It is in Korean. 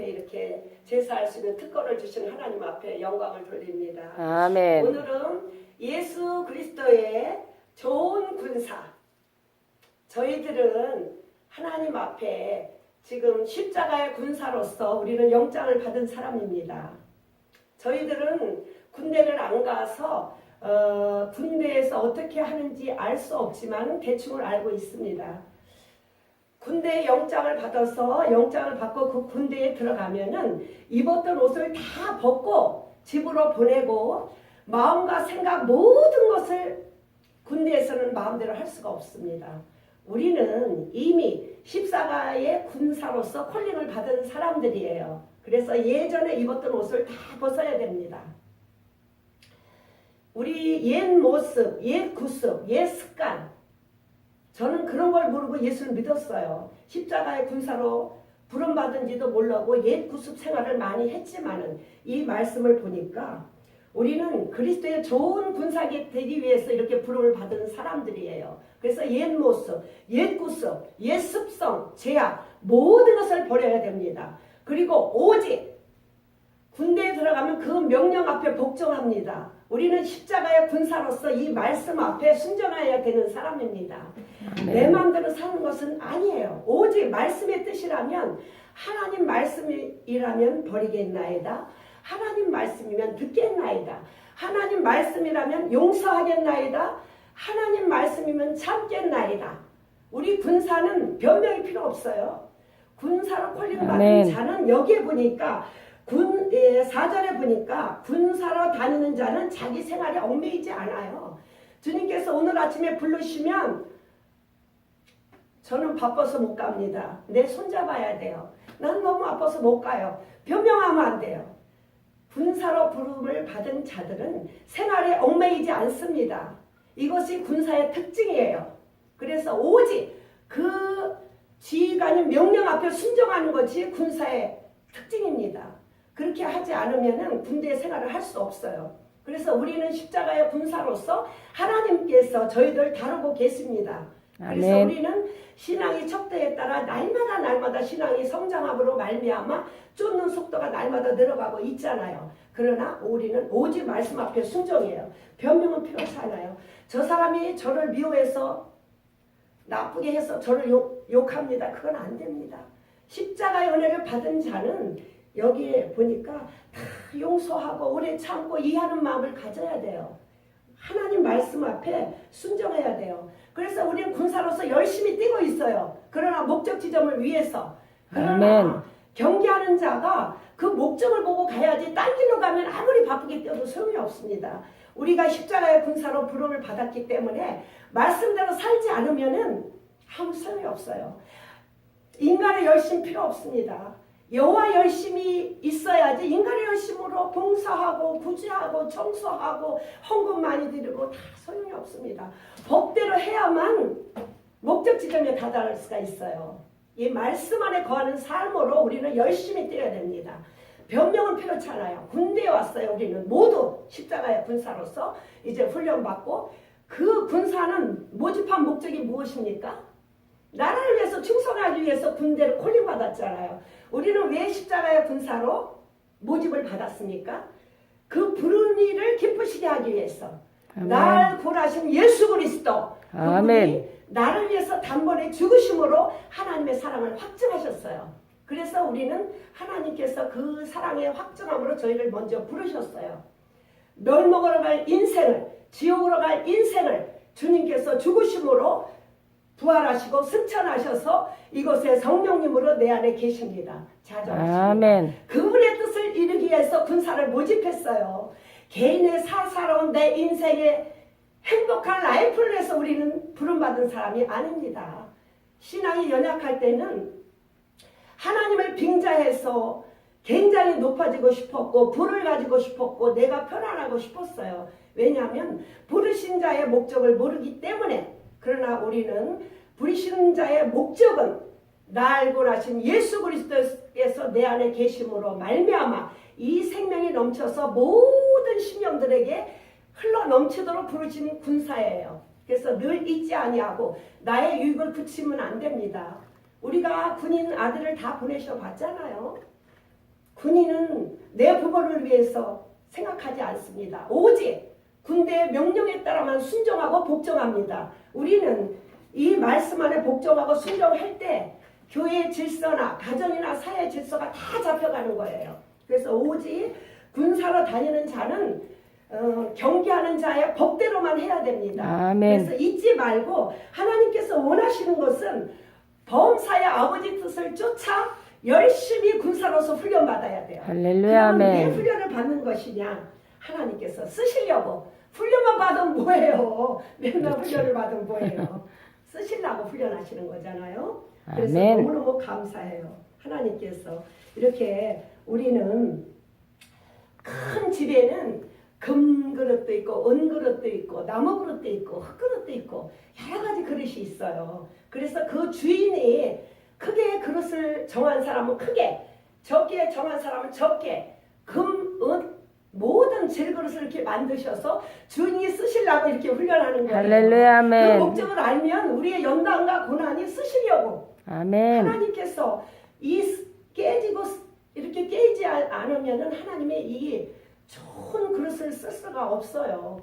앞에 이렇게 제사할 수 있는 특권을 주신 하나님 앞에 영광을 돌립니다. 아멘. 오늘은 예수 그리스도의 좋은 군사. 저희들은 하나님 앞에 지금 십자가의 군사로서 우리는 영장을 받은 사람입니다. 저희들은 군대를 안 가서 어, 군대에서 어떻게 하는지 알 수 없지만 대충을 알고 있습니다. 군대 영장을 받아서 영장을 받고 그 군대에 들어가면은 입었던 옷을 다 벗고 집으로 보내고 마음과 생각 모든 것을 군대에서는 마음대로 할 수가 없습니다. 우리는 이미 십사가의 군사로서 콜링을 받은 사람들이에요. 그래서 예전에 입었던 옷을 다 벗어야 됩니다. 우리 옛 모습, 옛 구습, 옛 습관. 저는 그런 걸 모르고 예수를 믿었어요. 십자가의 군사로 부름받은지도 몰라고 옛 구습 생활을 많이 했지만은 이 말씀을 보니까 우리는 그리스도의 좋은 군사기 되기 위해서 이렇게 부름을 받은 사람들이에요. 그래서 옛 모습, 옛 구습, 옛 습성, 제약 모든 것을 버려야 됩니다. 그리고 오직 군대에 들어가면 그 명령 앞에 복종합니다. 우리는 십자가의 군사로서 이 말씀 앞에 순종해야 되는 사람입니다. 내 마음대로 사는 것은 아니에요. 오직 말씀의 뜻이라면 하나님 말씀이라면 버리겠나이다. 하나님 말씀이면 듣겠나이다. 하나님 말씀이라면 용서하겠나이다. 하나님 말씀이면 참겠나이다. 우리 군사는 변명이 필요 없어요. 군사로 콜링 받은. 자는 여기에 보니까 군 예, 사절에 보니까 군사로 다니는 자는 자기 생활에 얽매이지 않아요. 주님께서 오늘 아침에 부르시면 저는 바빠서 못 갑니다. 내 손잡아야 돼요. 난 너무 아파서 못 가요. 변명하면 안 돼요. 군사로 부름을 받은 자들은 생활에 얽매이지 않습니다. 이것이 군사의 특징이에요. 그래서 오직 그 지휘관이 명령 앞에 순종하는 것이 군사의 특징입니다. 그렇게 하지 않으면 군대 생활을 할 수 없어요. 그래서 우리는 십자가의 군사로서 하나님께서 저희들 다루고 계십니다. 그래서 아멘. 우리는 신앙의 척도에 따라 날마다 날마다 신앙이 성장함으로 말미암아 쫓는 속도가 날마다 늘어가고 있잖아요. 그러나 우리는 오직 말씀 앞에 순종해요. 변명은 필요치 않아요. 저 사람이 저를 미워해서 나쁘게 해서 저를 욕, 욕합니다. 그건 안 됩니다. 십자가의 은혜를 받은 자는 여기에 보니까 다 용서하고 오래 참고 이해하는 마음을 가져야 돼요. 하나님 말씀 앞에 순종해야 돼요. 그래서 우리는 군사로서 열심히 뛰고 있어요. 그러나 목적 지점을 위해서. 그러나 아멘. 경계하는 자가 그 목적을 보고 가야지 딴 길로 가면 아무리 바쁘게 뛰어도 소용이 없습니다. 우리가 십자가의 군사로 부름을 받았기 때문에 말씀대로 살지 않으면은 아무 소용이 없어요. 인간의 열심 필요 없습니다. 여호와 열심이 있어야지 인간의 열심으로 봉사하고 구제하고 청소하고 헌금 많이 드리고 다 소용이 없습니다. 법대로 해야만 목적 지점에 다다를 수가 있어요. 이 말씀 안에 거하는 삶으로 우리는 열심히 뛰어야 됩니다. 변명은 필요치 않아요. 군대에 왔어요. 우리는 모두 십자가의 군사로서 이제 훈련받고 그 군사는 모집한 목적이 무엇입니까? 나라를 위해서 충성하기 위해서 군대를 콜링 받았잖아요. 우리는 왜 십자가의 군사로 모집을 받았습니까? 그 부른 일을 기쁘시게 하기 위해서 아멘. 날 구하신 예수 그리스도 아멘. 나를 위해서 단번에 죽으심으로 하나님의 사랑을 확증하셨어요. 그래서 우리는 하나님께서 그 사랑의 확증함으로 저희를 먼저 부르셨어요. 멸망으로 갈 인생을 지옥으로 갈 인생을 주님께서 죽으심으로 부활하시고 승천하셔서 이곳에 성령님으로 내 안에 계십니다. 자정하십니다. 아멘. 그분의 뜻을 이루기 위해서 군사를 모집했어요. 개인의 사사로운 내 인생의 행복한 라이프를 위해서 우리는 부름받은 사람이 아닙니다. 신앙이 연약할 때는 하나님을 빙자해서 굉장히 높아지고 싶었고 부를 가지고 싶었고 내가 편안하고 싶었어요. 왜냐하면 부르신 자의 목적을 모르기 때문에 그러나 우리는 부르신 자의 목적은 날 구하신 예수 그리스도께서 내 안에 계심으로 말미암아 이 생명이 넘쳐서 모든 심령들에게 흘러 넘치도록 부르신 군사예요. 그래서 늘 잊지 아니하고 나의 유익을 붙이면 안 됩니다. 우리가 군인 아들을 다 보내셔 봤잖아요. 군인은 내 부모를 위해서 생각하지 않습니다. 오직 군대의 명령에 따라만 순종하고 복종합니다. 우리는 이 말씀 안에 복종하고 순종할 때 교회 질서나 가정이나 사회 질서가 다 잡혀가는 거예요. 그래서 오직 군사로 다니는 자는 어, 경계하는 자의 법대로만 해야 됩니다. 아멘. 그래서 잊지 말고 하나님께서 원하시는 것은 범사의 아버지 뜻을 쫓아 열심히 군사로서 훈련받아야 돼요. 할렐루야, 아멘. 훈련을 받는 것이냐? 하나님께서 쓰시려고 훈련만 받으면 뭐예요? 맨날 그렇죠. 훈련을 받으면 뭐예요? 쓰시려고 훈련하시는 거잖아요. 그래서 아멘. 너무너무 감사해요. 하나님께서 이렇게 우리는 큰 집에는 금 그릇도 있고 은 그릇도 있고 나무 그릇도 있고 흙 그릇도 있고 여러 가지 그릇이 있어요. 그래서 그 주인이 크게 그릇을 정한 사람은 크게 적게 정한 사람은 적게 금, 은 모든 질그릇을 이렇게 만드셔서 주인이 쓰시려고 이렇게 훈련하는 거예요. 할렐루야, 그 아멘. 목적을 알면 우리의 연단과 고난이 쓰시려고 아멘. 하나님께서 이 스- 깨지고 스- 이렇게 깨지 않으면은 하나님의 이 좋은 그릇을 쓸 수가 없어요.